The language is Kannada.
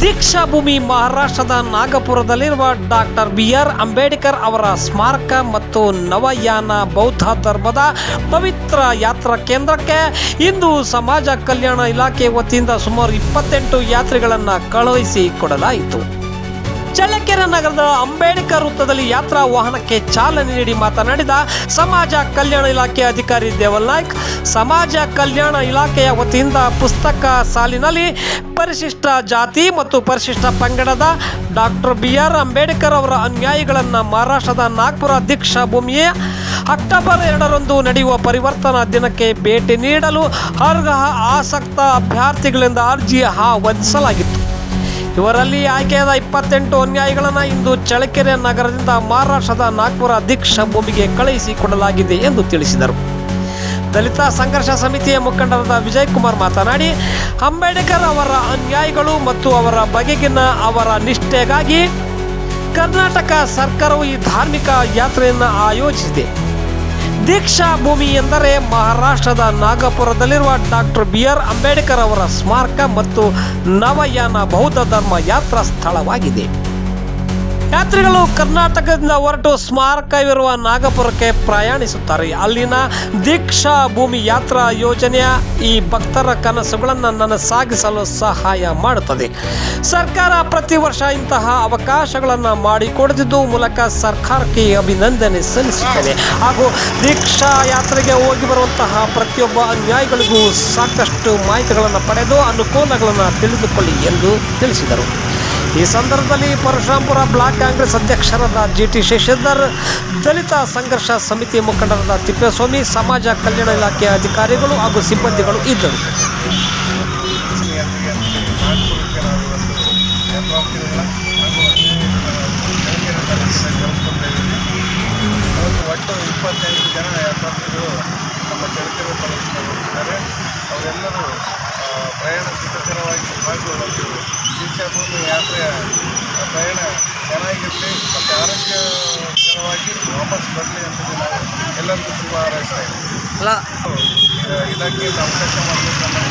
ದೀಕ್ಷಾ ಭೂಮಿ ಮಹಾರಾಷ್ಟ್ರದ ನಾಗಪುರದಲ್ಲಿರುವ ಡಾಕ್ಟರ್ ಬಿ ಆರ್ ಅಂಬೇಡ್ಕರ್ ಅವರ ಸ್ಮಾರಕ ಮತ್ತು ನವಯಾನ ಬೌದ್ಧ ಧರ್ಮದ ಪವಿತ್ರ ಯಾತ್ರಾ ಕೇಂದ್ರಕ್ಕೆ ಇಂದು ಸಮಾಜ ಕಲ್ಯಾಣ ಇಲಾಖೆ ವತಿಯಿಂದ ಸುಮಾರು ಇಪ್ಪತ್ತೆಂಟು ಯಾತ್ರಿಗಳನ್ನು ಕಳುಹಿಸಿ ಕೊಡಲಾಯಿತು. ಚಳ್ಳಕೆರೆ ನಗರದ ಅಂಬೇಡ್ಕರ್ ವೃತ್ತದಲ್ಲಿ ಯಾತ್ರಾ ವಾಹನಕ್ಕೆ ಚಾಲನೆ ನೀಡಿ ಮಾತನಾಡಿದ ಸಮಾಜ ಕಲ್ಯಾಣ ಇಲಾಖೆ ಅಧಿಕಾರಿ ದೇವಲ್ ನಾಯ್ಕ್, ಸಮಾಜ ಕಲ್ಯಾಣ ಇಲಾಖೆಯ ವತಿಯಿಂದ ಪುಸ್ತಕ ಸಾಲಿನಲ್ಲಿ ಪರಿಶಿಷ್ಟ ಜಾತಿ ಮತ್ತು ಪರಿಶಿಷ್ಟ ಪಂಗಡದ ಡಾಕ್ಟರ್ ಬಿ ಆರ್ ಅಂಬೇಡ್ಕರ್ ಅವರ ಅನ್ಯಾಯಗಳನ್ನು ಮಹಾರಾಷ್ಟ್ರದ ನಾಗ್ಪುರ ದೀಕ್ಷಾ ಭೂಮಿಯ ಅಕ್ಟೋಬರ್ ಎರಡರಂದು ನಡೆಯುವ ಪರಿವರ್ತನಾ ದಿನಕ್ಕೆ ಭೇಟಿ ನೀಡಲು ಅರ್ಹ ಆಸಕ್ತ ಅಭ್ಯರ್ಥಿಗಳಿಂದ ಅರ್ಜಿ ಆಹ್ವಾನಿಸಲಾಗಿತ್ತು. ಇವರಲ್ಲಿ ಆಯ್ಕೆಯಾದ ಇಪ್ಪತ್ತೆಂಟು ಅನ್ಯಾಯಿಗಳನ್ನು ಇಂದು ಚಳ್ಳಕೆರೆ ನಗರದಿಂದ ಮಹಾರಾಷ್ಟ್ರದ ನಾಗ್ಪುರ ದೀಕ್ಷಾ ಭೂಮಿಗೆ ಕಳುಹಿಸಿಕೊಡಲಾಗಿದೆ ಎಂದು ತಿಳಿಸಿದರು. ದಲಿತ ಸಂಘರ್ಷ ಸಮಿತಿಯ ಮುಖಂಡರಾದ ವಿಜಯ್ ಕುಮಾರ್ ಮಾತನಾಡಿ, ಅಂಬೇಡ್ಕರ್ ಅವರ ಅನ್ಯಾಯಗಳು ಮತ್ತು ಅವರ ಬಗೆಗಿನ ಅವರ ನಿಷ್ಠೆಗಾಗಿ ಕರ್ನಾಟಕ ಸರ್ಕಾರವು ಈ ಧಾರ್ಮಿಕ ಯಾತ್ರೆಯನ್ನು ಆಯೋಜಿಸಿದೆ. ದೀಕ್ಷಾ ಭೂಮಿ ಎಂದರೆ ಮಹಾರಾಷ್ಟ್ರದ ನಾಗಪುರದಲ್ಲಿರುವ ಡಾಕ್ಟರ್ ಬಿ ಆರ್ ಅಂಬೇಡ್ಕರ್ ಅವರ ಸ್ಮಾರಕ ಮತ್ತು ನವಯಾನ ಬೌದ್ಧ ಧರ್ಮ ಯಾತ್ರಾ ಸ್ಥಳವಾಗಿದೆ. ಯಾತ್ರಿಗಳು ಕರ್ನಾಟಕದಿಂದ ಹೊರಟು ಸ್ಮಾರಕವಿರುವ ನಾಗಪುರಕ್ಕೆ ಪ್ರಯಾಣಿಸುತ್ತಾರೆ. ಅಲ್ಲಿನ ದೀಕ್ಷಾ ಭೂಮಿ ಯಾತ್ರಾ ಯೋಜನೆಯ ಈ ಭಕ್ತರ ಕನಸುಗಳನ್ನು ನನ್ನ ಸಾಗಿಸಲು ಸಹಾಯ ಮಾಡುತ್ತದೆ. ಸರ್ಕಾರ ಪ್ರತಿ ವರ್ಷ ಇಂತಹ ಅವಕಾಶಗಳನ್ನು ಮಾಡಿಕೊಡುತ್ತಿದ್ದು ಮೂಲಕ ಸರ್ಕಾರಕ್ಕೆ ಅಭಿನಂದನೆ ಸಲ್ಲಿಸುತ್ತದೆ ಹಾಗೂ ದೀಕ್ಷಾ ಯಾತ್ರೆಗೆ ಹೋಗಿ ಬರುವಂತಹ ಪ್ರತಿಯೊಬ್ಬ ಅನ್ಯಾಯಿಗಳಿಗೂ ಸಾಕಷ್ಟು ಮಾಹಿತಿಗಳನ್ನು ಪಡೆದು ಅನುಕೂಲಗಳನ್ನು ತಿಳಿದುಕೊಳ್ಳಿ ಎಂದು ತಿಳಿಸಿದರು. ಈ ಸಂದರ್ಭದಲ್ಲಿ ಪರಶುರಾಂಪುರ ಬ್ಲಾಕ್ ಕಾಂಗ್ರೆಸ್ ಅಧ್ಯಕ್ಷರಾದ ಜಿ ಟಿ ಶಶಿಧರ್, ದಲಿತ ಸಂಘರ್ಷ ಸಮಿತಿ ಮುಖಂಡರಾದ ತಿಪ್ಪೇಸ್ವಾಮಿ, ಸಮಾಜ ಕಲ್ಯಾಣ ಇಲಾಖೆಯ ಅಧಿಕಾರಿಗಳು ಹಾಗೂ ಸಿಬ್ಬಂದಿಗಳು ಇದ್ದರು. ಒಟ್ಟು ಇಪ್ಪತ್ತೆಂಟು ಜನ ಯಾತ್ರಿಗಳು ನಮ್ಮ ಚಳ್ಳಕೆರೆ ತಾಲೂಕಿನ ಹೋಗಿದ್ದಾರೆ ಅವರೆಲ್ಲರೂ ಪ್ರಯಾಣ ಸುಖಕರವಾಗಿ ಒಂದು ದೀಕ್ಷಾಭೂಮಿ ಯಾತ್ರೆ ಪ್ರಯಾಣ ಚೆನ್ನಾಗಿರಲಿ ಮತ್ತು ಆರೋಗ್ಯಕರವಾಗಿ ವಾಪಸ್ ಬರಲಿ ಅಂತ ನಾವು ಎಲ್ಲರಿಗೂ ಶುಭ ಹಾರೈಸ್ತಾ ಇದ್ದೀವಿ. ಇಲಾಖೆಯಿಂದ ಅವಕಾಶ ಮಾಡಬೇಕನ್ನೋ